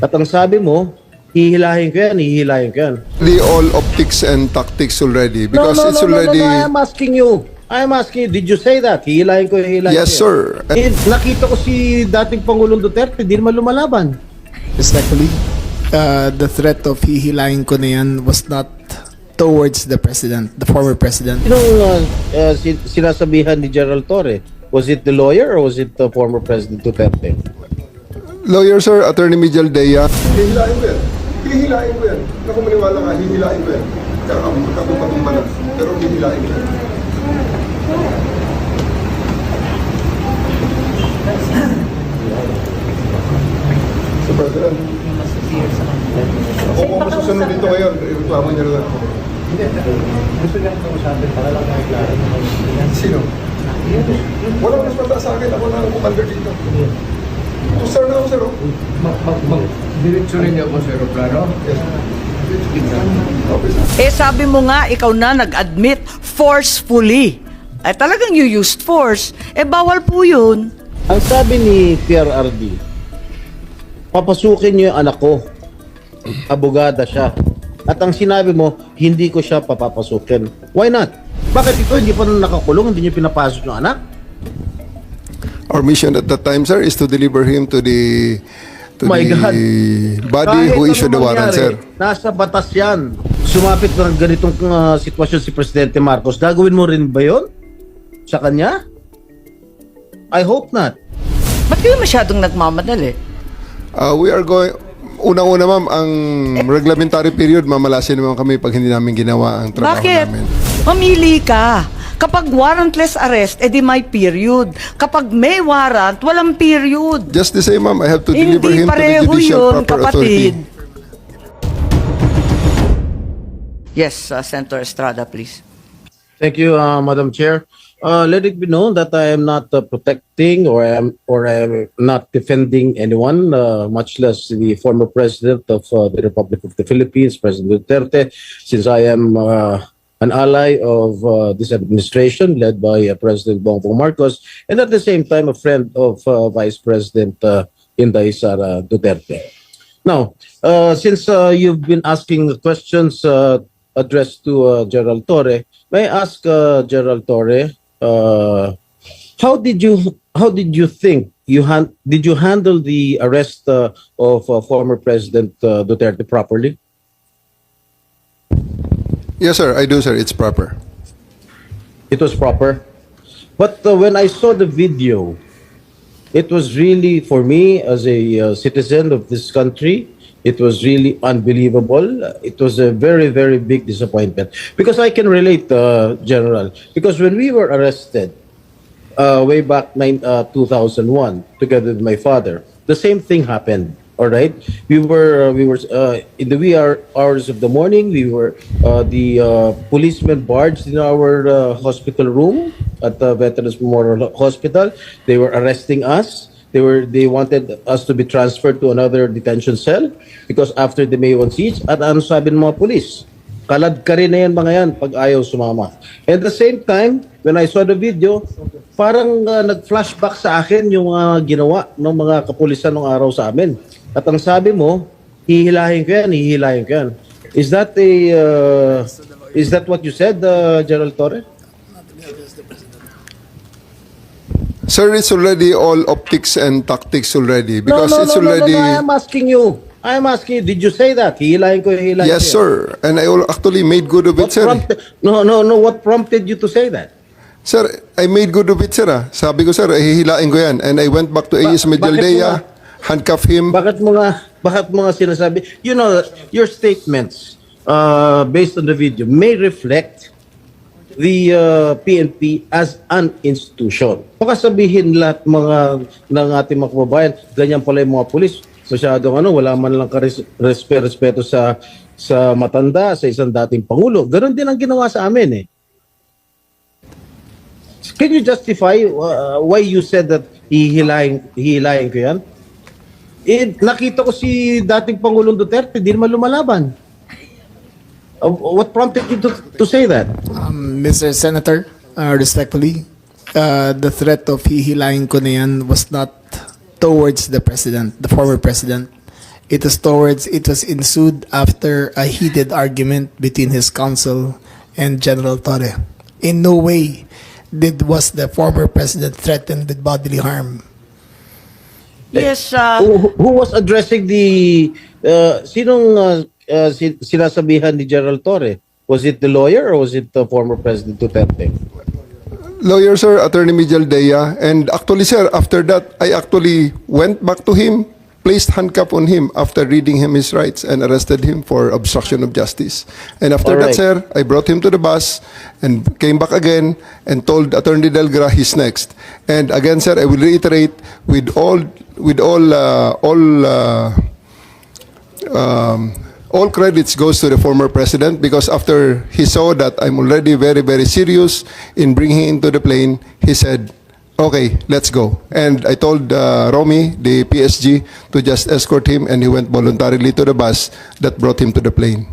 At ang sabi mo, hihilahin ko yan, hihilahin ko yan. The all optics and tactics already because no, no, it's no, no, already no, no, I am asking you. I am asking you, did you say that? Hihilahin ko, hihilahin Yes, ko. sir. yan. Eh, nakita ko si dating Pangulong Duterte, di naman lumalaban. Respectfully, uh, the threat of hihilahin ko na yan was not towards the president, the former president. Sinong uh, uh, sin- sinasabihan ni Gerald Torre? Was it the lawyer or was it the former President Duterte? Lawyer sir, attorney Mijal Dea. Hihilain ko yan. Hihilain ko yan. Naku maniwala ka, hihilain ko yan. Kakakumpa na. Pero hihilain ko yan. Mr. President. Ako kung masusunod dito ngayon, reklamo niya na lang ako. Gusto niya kausapin para lang makiklaro. Sino? Walang mas mata sa akin. Ako na ang commander dito. Sir na ako, sir. oh. Direksyonin niyo ako sa aeroplano. Yes. Eh sabi mo nga, ikaw na nag-admit forcefully. Eh talagang you used force. Eh bawal po yun. Ang sabi ni Pierre RD, papasukin niyo yung anak ko. Abogada siya. At ang sinabi mo, hindi ko siya papapasukin. Why not? Bakit ito hindi pa nakakulong, hindi niyo pinapasok yung anak? Our mission at that time, sir, is to deliver him to the to My the God. body Kahit who ano issued the warrant, mangyari, sir. Nasa batas yan. Sumapit ng ganitong uh, sitwasyon si Presidente Marcos. Gagawin mo rin ba yon Sa kanya? I hope not. Ba't kayo masyadong nagmamadali? Uh, we are going Unang-una ma'am, ang reglementary period, mamalasin naman kami pag hindi namin ginawa ang trabaho Bakit? namin. Mamili ka. Kapag warrantless arrest, edi may period. Kapag may warrant, walang period. Just the same ma'am, I have to deliver Hindi him to the pareho judicial yun, proper kapatid. authority. Yes, uh, Senator Estrada, please. Thank you, uh, Madam Chair. Uh, let it be known that I am not uh, protecting or I am or I am not defending anyone, uh, much less the former president of uh, the Republic of the Philippines, President Duterte, since I am uh, an ally of uh, this administration led by uh, President Bongbong Marcos, and at the same time a friend of uh, Vice President uh, Inday Sara Duterte. Now, uh, since uh, you've been asking the questions uh, addressed to uh, Gerald Torre, may I ask uh, Gerald Torre, uh, how did you how did you think you han- did you handle the arrest uh, of uh, former President uh, Duterte properly? Yes sir, I do sir, it's proper. It was proper, but uh, when I saw the video, it was really for me as a uh, citizen of this country it was really unbelievable. It was a very very big disappointment. Because i can relate uh, general. Because when we were arrested uh, way back uh, 2001 together with my father the same thing happened all right we were uh, we were uh, in the wee hour, hours of the morning we were uh, the uh, policemen barged in our uh, hospital room at the veterans memorial hospital they were arresting us they were they wanted us to be transferred to another detention cell because after the May 1 siege at ano sabi ng mga police Kalad ka rin na yan mga yan pag ayaw sumama. At the same time, when I saw the video, parang uh, nag-flashback sa akin yung uh, ginawa ng mga kapulisan ng araw sa amin. At ang sabi mo, hihilahin ko yan, hihilahin ko yan. Is that a, uh, is that what you said, uh, Gerald Torre? Sir, it's already all optics and tactics already because it's already I am asking you. I am asking you, did you say that? Hihilahin ko, hihilahin Yes ko sir, and I al- actually made good of it What sir. prompted, no, no, no, what prompted you to say that? Sir, I made good of it sir ah. Sabi ko sir, hihilain ko yan and I went back to bakit mo Medialdea, handcuff him. Bakit mo nga, bakit mo nga sinasabi? You know, your statements uh, based on the video may reflect the uh, PNP as an institution. Baka sabihin lahat mga ng ating mga kababayan, ganyan pala yung mga pulis. Masyadong ano, wala man lang respe, respeto sa sa matanda, sa isang dating pangulo. Ganon din ang ginawa sa amin eh. Can you justify uh, why you said that hihilahin, hihilahin ko yan? Eh, nakita ko si dating Pangulong Duterte, di naman lumalaban. Uh, what prompted you to, to say that? Um, Mr. Senator, uh, respectfully, uh, the threat of hihilahin ko na yan was not towards the president, the former president. It was towards, it was ensued after a heated argument between his counsel and General Torre. In no way did was the former president threatened with bodily harm. Yes, uh, Who, who was addressing the uh, sinong uh, uh, sin- sinasabihan ni General Torre? Was it the lawyer or was it the former President Duterte? Lawyer, sir, Attorney Miguel Dea. And actually, sir, after that, I actually went back to him, placed handcuff on him after reading him his rights and arrested him for obstruction of justice. And after All that, right. sir, I brought him to the bus and came back again and told Attorney Delgra he's next. And again, sir, I will reiterate with all, with all, uh, all, uh, um, all credits goes to the former president because after he saw that I'm already very, very serious in bringing him into the plane, he said, okay, let's go. And I told uh, Romy, the PSG, to just escort him and he went voluntarily to the bus that brought him to the plane.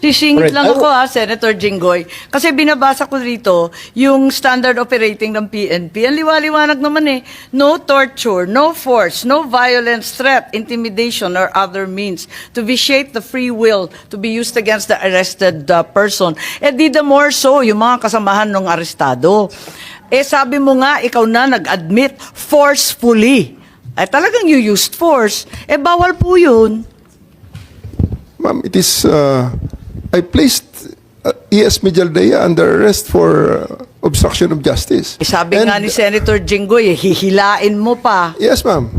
Sisingit Alright. lang ako ha, Senator Jinggoy. Kasi binabasa ko rito yung standard operating ng PNP. Ang liwaliwanag naman eh, no torture, no force, no violence, threat, intimidation, or other means to vitiate the free will to be used against the arrested uh, person. Eh di the more so, yung mga kasamahan ng arestado. Eh sabi mo nga, ikaw na nag-admit forcefully. Eh talagang you used force. Eh bawal po yun. Ma'am, it is, uh, I placed uh, E.S. Mijaldea under arrest for uh, obstruction of justice. Eh, sabi And- nga ni Senator Jinggoy, eh, hihilain mo pa. Yes, ma'am.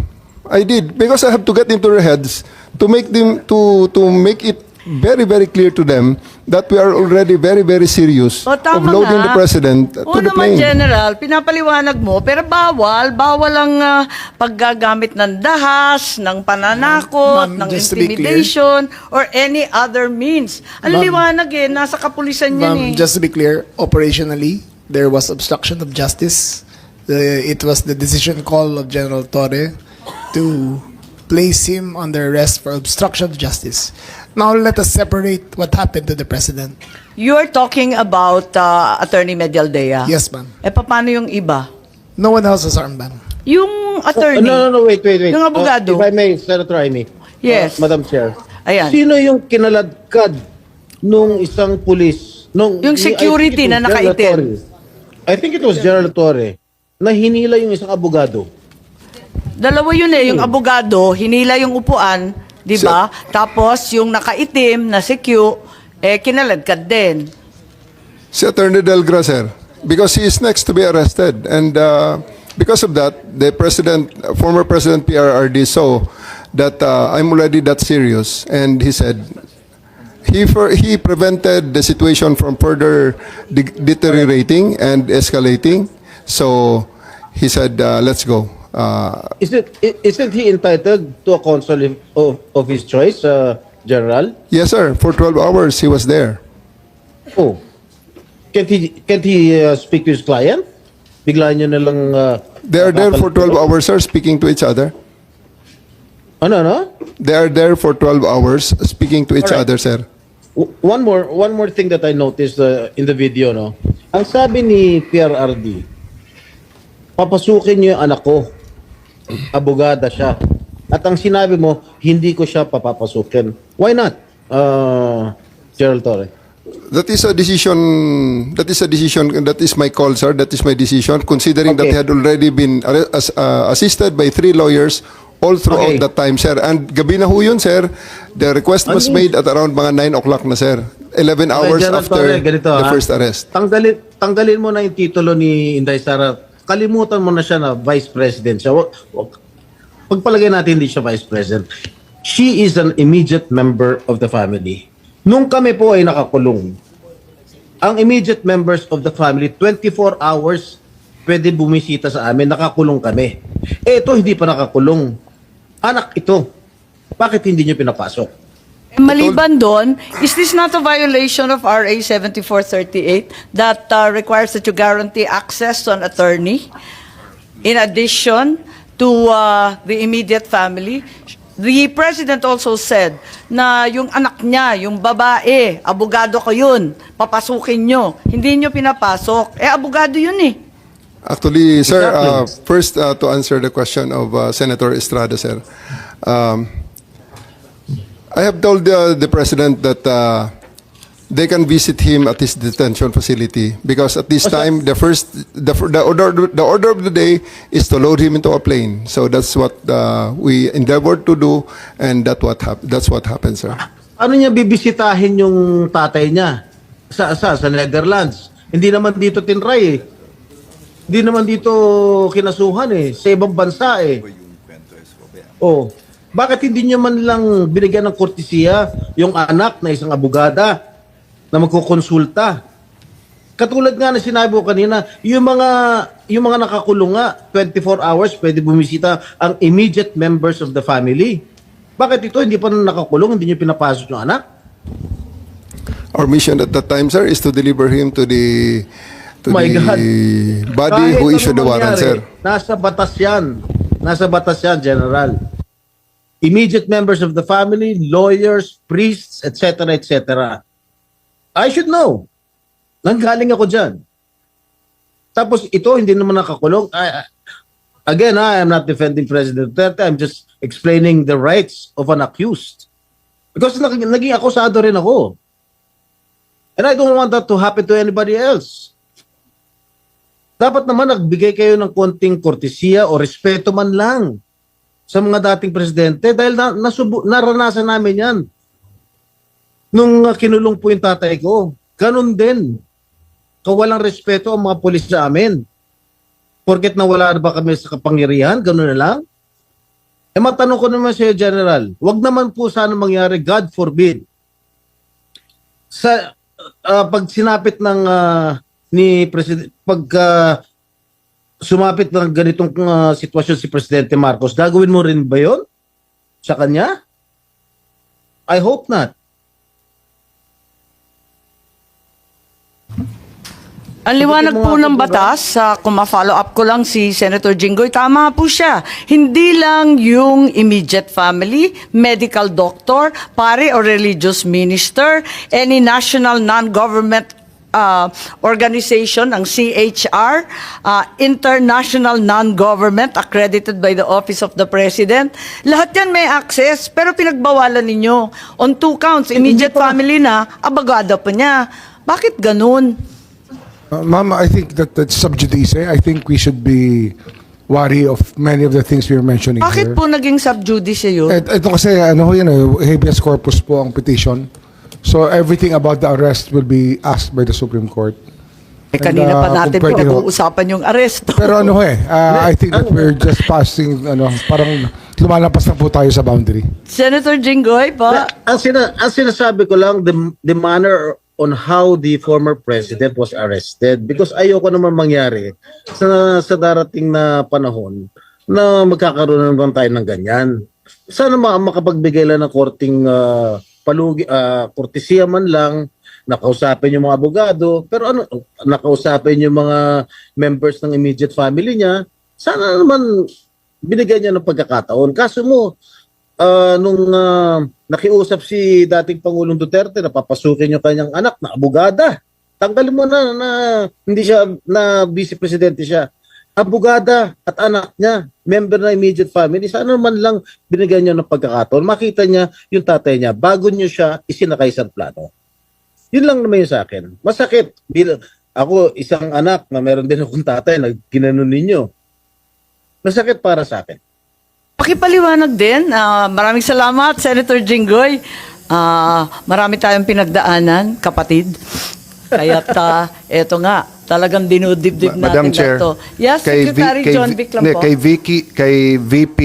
I did because I have to get into their heads to make them to to make it very very clear to them that we are already very very serious O of tama loading nga. the president Oo to the naman, plane. General, pinapaliwanag mo, pero bawal, bawal ang ah, paggagamit ng dahas, ng pananakot, Ma'am, ng just to be intimidation, or any other means. Ang Ma'am- liwanag eh, nasa kapulisan yan eh. Ma'am, just to be clear, operationally, there was obstruction of justice. The, it was the decision call of General Torre to place him under arrest for obstruction of justice. Now let us separate what happened to the president. You're talking about ah, Attorney Medialdea. Yes, ma'am. Eh, paano yung iba? No one else was armed, ma'am. Yung Oh, attorney. no, no, no, wait, wait, wait. Yung abogado. Uh, if I may, Senator Amy. Yes. Uh, Madam Chair. Ayan. Sino yung kinaladkad nung isang pulis? Nung, Yung security I think it na was General nakaitim. Torre. I think it was General Torre na hinila yung isang abogado. Dalawa yun eh, yung Hmm. abogado, hinila yung upuan, di ba? Tapos yung nakaitim na si Q, eh kinaladkad din. Si Attorney Delgra, sir, because he is next to be arrested. And uh, because of that, the president, former president PRRD saw that uh, I'm already that serious. And he said, he, for, he prevented the situation from further de- deteriorating and escalating. So he said, uh, let's go. Uh, Is it i- isn't he entitled to a counsel of, of, his choice, uh, General? yes, sir. For 12 hours, he was there. Oh. Can't he can't he uh, speak to his client? Bigla niyo na lang uh, They are there for 12 hours, sir, speaking to each other. Ano no? They are there for 12 hours, speaking to each Alright. other, sir. W- One more one more thing that I noticed uh, in the video no. Ang sabi ni PRRD, papasukin niyo yung anak ko. Abogada siya. At ang sinabi mo, hindi ko siya papapasukin. Why not? Uh, Gerald Torre. That is a decision. That is a decision. That is my call, sir. That is my decision. Considering that Okay. he had already been uh, assisted by three lawyers all throughout Okay. that time, sir. And gabi na ho yun, sir. The request was Ano? made at around mga 9 o'clock na, sir. 11 hours Okay, after Torre, ganito, the ha? first arrest. Tanggalin, tanggalin mo na yung titulo ni Inday Sara. Kalimutan mo na siya na Vice President siya. Pagpalagay natin hindi siya Vice President. She is an immediate member of the family. Nung kami po ay nakakulong, ang immediate members of the family, 24 hours pwede bumisita sa amin, nakakulong kami. Eh, ito hindi pa nakakulong. Anak ito. Bakit hindi nyo pinapasok? Maliban doon, is this not a violation of RA 7438 that uh, requires that you guarantee access to an attorney? In addition to uh, the immediate family, the president also said na yung anak niya, yung babae, abogado ko yun, papasukin nyo. Hindi nyo pinapasok. Eh, abogado yun eh. Actually, sir, uh, first uh, to answer the question of uh, Senator Estrada, sir. Um, I have told uh, the president that uh, they can visit him at his detention facility because at this time the first the, the order the order of the day is to load him into a plane. So that's what uh, we endeavored to do, and that what hap- that's what happened, sir. Ano niya bibisitahin yung tatay niya? Sa, sa, sa Netherlands. Hindi naman dito tinray eh. Hindi naman dito kinasuhan eh. Sa ibang bansa eh. Oh, bakit hindi niyo man lang binigyan ng kortesiya yung anak na isang abogada na magkukonsulta? Katulad nga na sinabi ko kanina, yung mga yung mga nakakulong nga 24 hours pwede bumisita ang immediate members of the family. Bakit ito hindi pa na nakakulong, hindi niyo pinapasok yung anak? Our mission at that time, sir, is to deliver him to the to My the God. body Kahit who issued the warrant, sir. Nasa batas yan. Nasa batas yan, General. Immediate members of the family, lawyers, priests, etc., etc. I should know. Nanggaling ako dyan. Tapos ito, hindi naman nakakulong. I, again, I am not defending President Duterte. I'm just explaining the rights of an accused. Because naging, naging akusado rin ako. And I don't want that to happen to anybody else dapat naman nagbigay kayo ng konting kortesiya o respeto man lang sa mga dating presidente dahil na, nasubu, naranasan namin yan. Nung uh, kinulong po yung tatay ko, ganun din. Kawalang respeto ang mga polis sa amin. Porket nawala na ba kami sa kapangyarihan, ganun na lang. Eh matanong ko naman sa General, wag naman po sana mangyari, God forbid. Sa uh, pag sinapit ng uh, ni President pag uh, sumapit ng ganitong uh, sitwasyon si Presidente Marcos, gagawin mo rin ba 'yon sa kanya? I hope not. Ang liwanag po ng diba? batas, sa kung ma-follow up ko lang si Senator Jinggoy, tama po siya. Hindi lang yung immediate family, medical doctor, pare or religious minister, any national non-government uh, organization, ang CHR, uh, international non-government accredited by the Office of the President. Lahat yan may access, pero pinagbawalan ninyo. On two counts, immediate family na, abagada pa niya. Bakit ganun? Uh, Ma'am, I think that that's sub judice. I think we should be wary of many of the things we are mentioning Bakit here. po naging sub judice yun? Et, ito kasi, ano ho yan, eh, habeas corpus po ang petition. So everything about the arrest will be asked by the Supreme Court. eh, kanina and, pa uh, natin kung pwede ho. pinag-uusapan yung aresto. Pero ano ho eh, uh, I think that we're just passing, ano, parang lumalampas na po tayo sa boundary. Senator Jinggoy po. Na- ang, sina, ang sinasabi ko lang, the, the manner on how the former president was arrested because ayoko naman mangyari sa, sa darating na panahon na magkakaroon naman tayo ng ganyan. Sana ma makapagbigay lang ng korting ah, palugi, ah, kortesiya man lang, nakausapin yung mga abogado, pero ano, nakausapin yung mga members ng immediate family niya, sana naman binigyan niya ng pagkakataon. Kaso mo, ah, nung ah, nakiusap si dating Pangulong Duterte na papasukin yung kanyang anak na abogada. Tanggalin mo na na hindi siya na vice presidente siya. Abogada at anak niya, member na immediate family, sana man lang binigyan niya ng pagkakataon. Makita niya yung tatay niya bago niyo siya isinakay sa plano. Yun lang naman yung sa akin. Masakit. Bilang, ako, isang anak na meron din akong tatay na ginanon ninyo. Masakit para sa akin. Pakipaliwanag din. Ah, maraming salamat, Senator Jinggoy. Ah, marami tayong pinagdaanan, kapatid. Kaya ta, eto nga, talagang dinudibdib Ma- natin Madam Chair. na to. Yes, kay Secretary V- kay John V- Vic lang hindi, po. Kay Vicky, kay VP,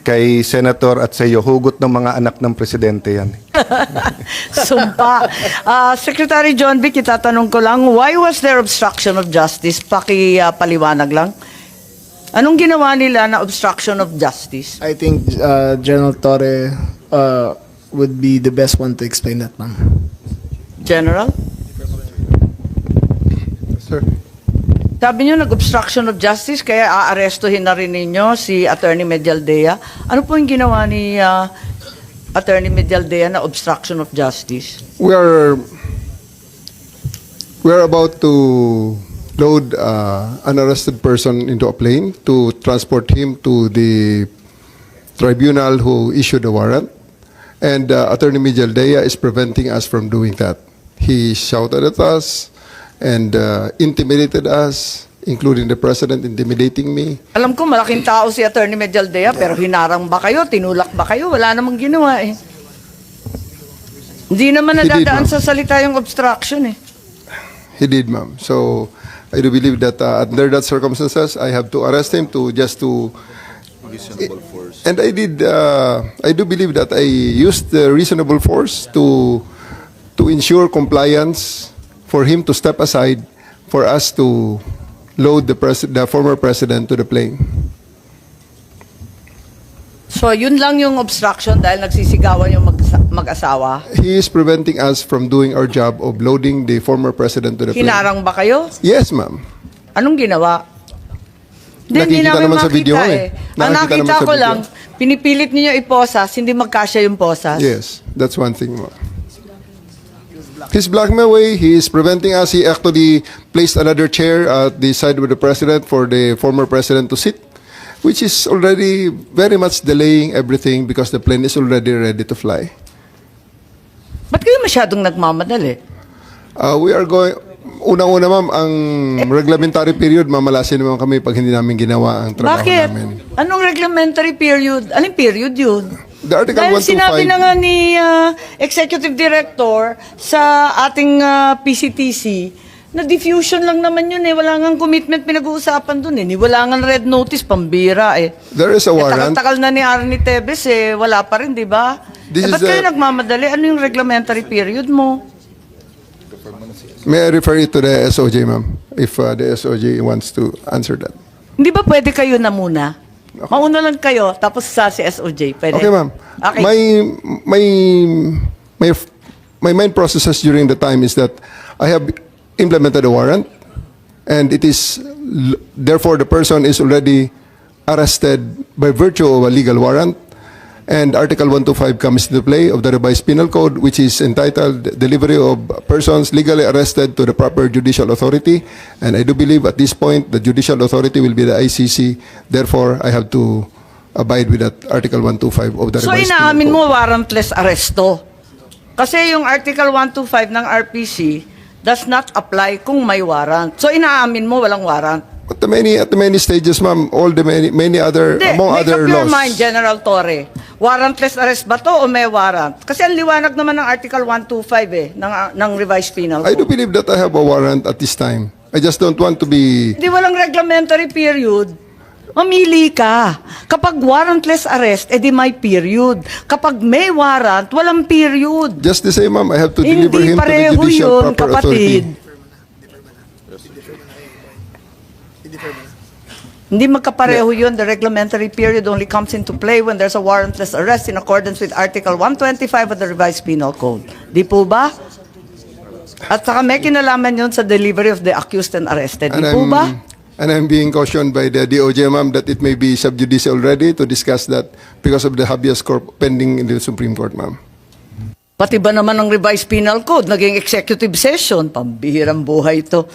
kay Senator at sa iyo, hugot ng mga anak ng presidente yan. Sumpa. Ah, Secretary John Vic, itatanong ko lang, why was there obstruction of justice? Paki-paliwanag lang. Anong ginawa nila na obstruction of justice? I think uh, General Torre uh, would be the best one to explain that, ma'am. General? Sir. Sabi niyo nag-obstruction of justice kaya aarestuhin na rin ninyo si Attorney Medialdea. Ano po yung ginawa ni ah, Attorney Medialdea na obstruction of justice? We are we are about to load uh, an arrested person into a plane to transport him to the tribunal who issued the warrant. And uh, Attorney Mijaldea is preventing us from doing that. He shouted at us and uh, intimidated us, including the president intimidating me. Alam ko, malaking tao si Attorney Medialdea, pero hinarang ba kayo? Tinulak ba kayo? Wala namang ginawa eh. Hindi naman He did, nadadaan ma'am. sa salita yung obstruction eh. He did, ma'am. So I do believe that uh, under that circumstances, I have to arrest him to just to. And I did. Uh, I do believe that I used the reasonable force to to ensure compliance for him to step aside for us to load the pres- the former president to the plane. So, yun lang yung obstruction dahil nagsisigawan yung mag- mag-asawa. He is preventing us from doing our job of loading the former president to the plane. Hinarang ba kayo? Yes, ma'am. Anong ginawa? Hindi, hindi Nakikita namin naman sa video, eh. eh. Ang Nakikita nakita sa ko lang, pinipilit niyo iposas, hindi magkasya yung posas. Yes, that's one thing. ma'am. His blackmail way, he is preventing us. He actually placed another chair at the side with the president for the former president to sit, which is already very much delaying everything because the plane is already ready to fly. Ba't kayo masyadong nagmamadali? Uh, we are going, unang-una ma'am, ang reglementary period, mamalasin naman kami pag hindi namin ginawa ang trabaho Bakit? namin. Anong reglementary period? Anong period yun? The Article Dahil 125 sinabi na nga ni ah, Executive Director sa ating ah, PCTC na diffusion lang naman yun eh. Wala nga commitment pinag-uusapan dun eh. Wala nga red notice, pambira eh. There is a Eh, warrant. Tagal-tagal na ni Arnie Tevez eh. Wala pa rin, di ba? This eh, ba't kayo a- nagmamadali? Ano yung reglementary period mo? May I refer it to the SOJ, ma'am, if uh, the SOJ wants to answer that. Hindi ba pwede kayo na muna? Mauna lang kayo, tapos sa si SOJ. Pwede? Okay, ma'am. Okay. My my my my main processes during the time is that I have implemented a warrant, and it is therefore the person is already arrested by virtue of a legal warrant. And Article 125 comes into play of the revised penal code, which is entitled Delivery of Persons Legally Arrested to the Proper Judicial Authority. And I do believe at this point the judicial authority will be the ICC. Therefore, I have to abide with that Article 125 of the So revised penal inaamin code. mo warrantless arresto. Kasi yung Article 125 ng RPC does not apply kung may warrant. So inaamin mo walang warrant. At the many at the many stages, ma'am, all the many many other Hindi, among make other up your laws. mind, General Torre. Warrantless arrest ba to o may warrant? Kasi ang liwanag naman ng Article 125 eh, ng, ng revised penal I do code. believe that I have a warrant at this time. I just don't want to be Hindi walang reglementary period. Mamili ka. Kapag warrantless arrest, edi may period. Kapag may warrant, walang period. just the same, ma'am. I have to deliver Hindi him to the pareho judicial yun, proper kapatid. authority. Hindi magkapareho yun. The reglementary period only comes into play when there's a warrantless arrest in accordance with Article 125 of the Revised Penal Code. Di po ba? At saka may kinalaman yun sa delivery of the accused and arrested. Di And po I'm, ba? and I'm being cautioned by the DOJ, ma'am, that it may be sub judice already to discuss that because of the habeas corpus pending in the Supreme Court, ma'am. Pati ba naman ng revised penal code, naging executive session, pambihirang buhay ito.